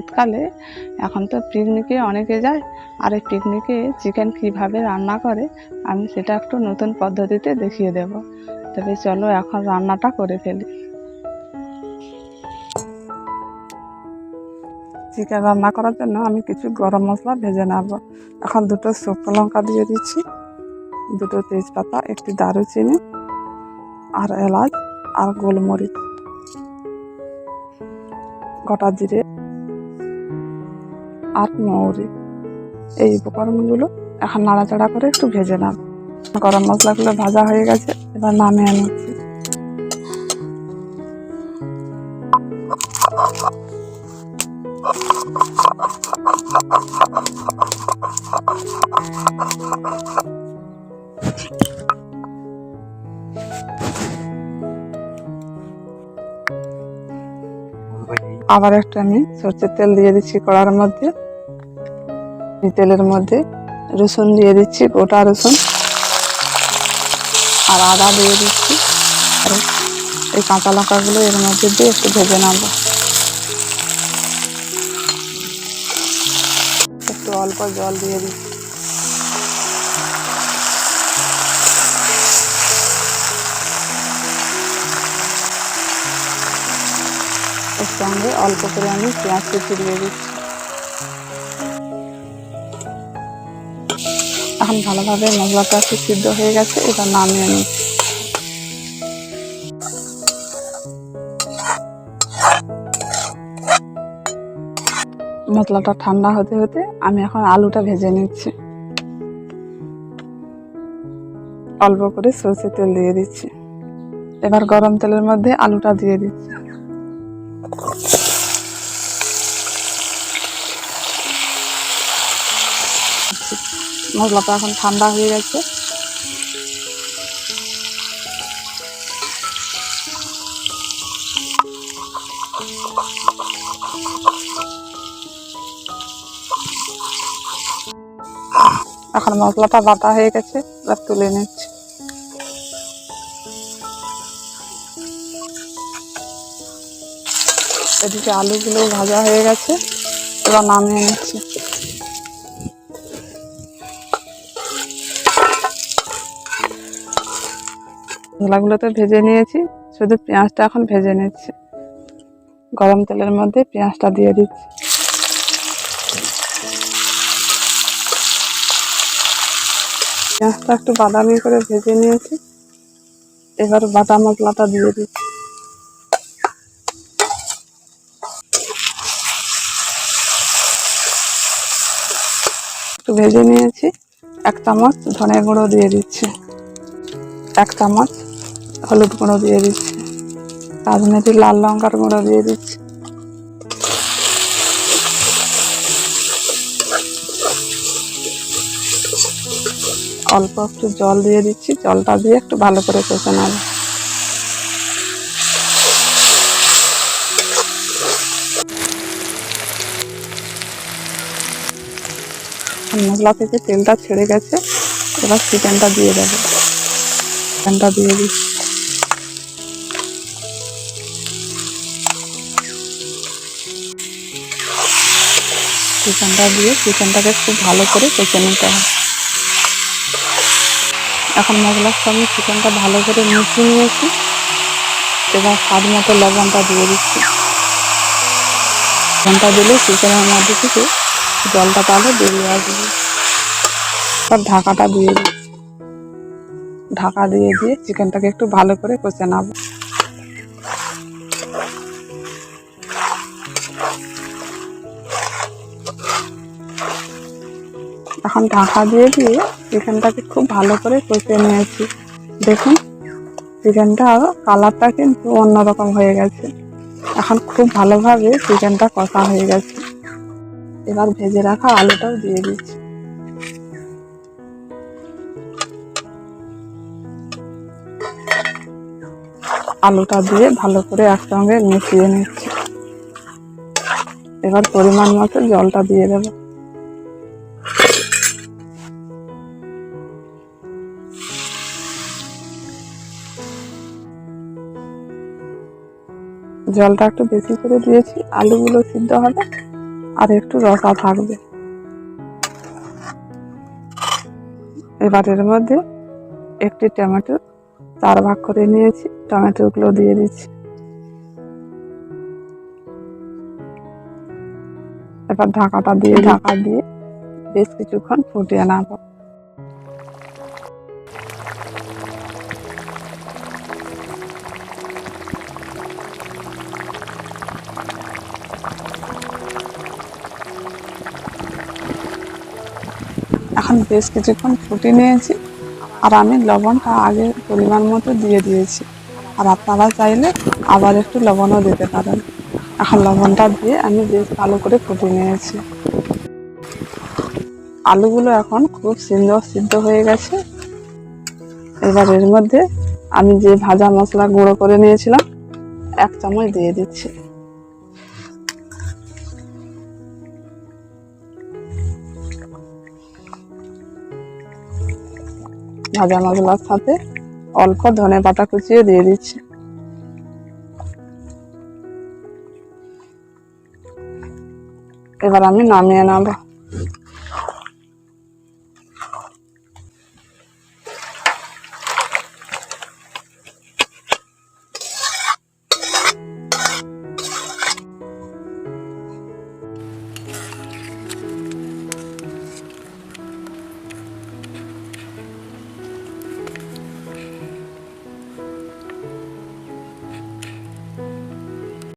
শীতকালে এখন তো পিকনিকে অনেকে যায়। আর এই পিকনিকে চিকেন কীভাবে রান্না করে, আমি সেটা একটু নতুন পদ্ধতিতে দেখিয়ে দেব। তবে চলো এখন রান্নাটা করে ফেলি। চিকেন রান্না করার জন্য আমি কিছু গরম মশলা ভেজে নেব। এখন দুটো শুকনো লঙ্কা দিয়ে দিচ্ছি, দুটো তেজপাতা, একটি দারুচিনি, আর এলাচ, আর গোলমরিচ। গোটা জিরে আর মৌরি এই উপকরণগুলো এখন নাড়াচাড়া করে একটু ভেজে নেব গরম মশলাগুলো ভাজা হয়ে গেছে, এবার নামিয়ে নিচ্ছি। আবার একটু আমি সরষের তেল দিয়ে দিচ্ছি কড়ার মধ্যে। তেলের মধ্যে রসুন দিয়ে দিচ্ছি, গোটা রসুন। আর আদা দিয়ে দিচ্ছি। আর এই কাঁচা লঙ্কাগুলো এর মধ্যে দিয়ে একটু ভেজে নেব। একটু অল্প জল দিয়ে দিচ্ছি। এর সঙ্গে অল্প করে আমি পেঁয়াজ কুচি দিয়ে দিচ্ছি। এখন ভালোভাবে মশলাটা একটু সিদ্ধ হয়ে গেছে, এবার নামিয়ে নিচ্ছি। মশলাটা ঠান্ডা হতে হতে আমি এখন আলুটা ভেজে নিচ্ছি। অল্প করে সরষে তেল দিয়ে দিচ্ছি। এবার গরম তেলের মধ্যে আলুটা দিয়ে দিচ্ছি। মশলাটা এখন ঠান্ডা হয়ে গেছে। এখন মশলাটা বাটা হয়ে গেছে তুলে নিচ্ছি। এদিকে আলুগুলো ভাজা হয়ে গেছে, এবার নামিয়ে নিচ্ছি। মশলাগুলো তো ভেজে নিয়েছি, শুধু পেঁয়াজটা এখন ভেজে নিচ্ছি। গরম তেলের মধ্যে পেঁয়াজটা দিয়ে দিচ্ছি। পেঁয়াজটা একটু বাদামি করে ভেজে নিয়েছি, এবার বাটা মশলাটা দিয়ে দিচ্ছি। ভেজে নিয়েছি। এক চামচ ধনে গুঁড়ো দিয়ে দিচ্ছি। এক চামচ হলুদ গুঁড়ো দিয়ে দিচ্ছি। রাজমেথি লাল লঙ্কার গুঁড়ো দিয়ে দিচ্ছি। অল্প একটু জল দিয়ে দিচ্ছি। জলটা দিয়ে একটু ভালো করে কষে নেব। মশলা থেকে তেলটা ছেড়ে গেছে। এবার চিকেনটা দিয়ে দেবো। চিকেনটা দিয়ে দিচ্ছি। চিকেনটা দিয়ে চিকেনটাকে খুব ভালো করে কষে নিতে হবে। এখন মশলার সঙ্গে চিকেনটা ভালো করে মিশিয়ে নিয়েছি। এবার স্বাদ মতো লবণটা দিয়ে দিচ্ছি। লবণটা দিলে চিকেনের মধ্যে থেকে জলটা তাহলে বেরিয়ে আসবে। এবার ঢাকাটা দিয়ে দিচ্ছি ঢাকা দিয়ে দিয়ে চিকেনটাকে একটু ভালো করে কষে নেব। এখন ঢাকা দিয়ে দিয়ে চিকেনটাকে খুব ভালো করে কষে নিয়েছি। দেখুন, চিকেনটা কালারটা কিন্তু অন্যরকম হয়ে গেছে। এখন খুব ভালোভাবে চিকেনটা কষা হয়ে গেছে। এবার ভেজে রাখা আলুটাও দিয়ে দিচ্ছি। আলুটা দিয়ে ভালো করে একসঙ্গে মিশিয়ে নিচ্ছি। এবার পরিমাণ মতো জলটা দিয়ে দেবো। জলটা একটু বেশি করে দিয়েছি, আলুগুলো সিদ্ধ হবে। আর একটু রসা থাকবে। এবার এর মধ্যে একটি টমেটো চার ভাগ করে নিয়েছি টমেটোগুলো দিয়ে দিচ্ছি। এবার ঢাকাটা দিয়ে ঢাকা দিয়ে বেশ কিছুক্ষণ ফুটিয়ে নেব। এখন বেশ কিছুক্ষণ ফুটিয়ে নিয়েছি আর আমি লবণটা আগে পরিমাণ মতো দিয়ে দিয়েছি। আর আপনারা চাইলে আবার একটু লবণও দিতে পারেন। এখন লবণটা দিয়ে আমি বেশ ভালো করে ফুটিয়ে নিয়েছি। আলুগুলো এখন খুব সুন্দর সিদ্ধ হয়ে গেছে। এবার এর মধ্যে আমি যে ভাজা মশলা গুঁড়ো করে নিয়েছিলাম, এক চামচ দিয়ে দিচ্ছি। ভাজা মশলার সাথে অল্প ধনে পাতা কুচিয়ে দিয়ে দিচ্ছি। এবার আমি নামিয়ে নেব।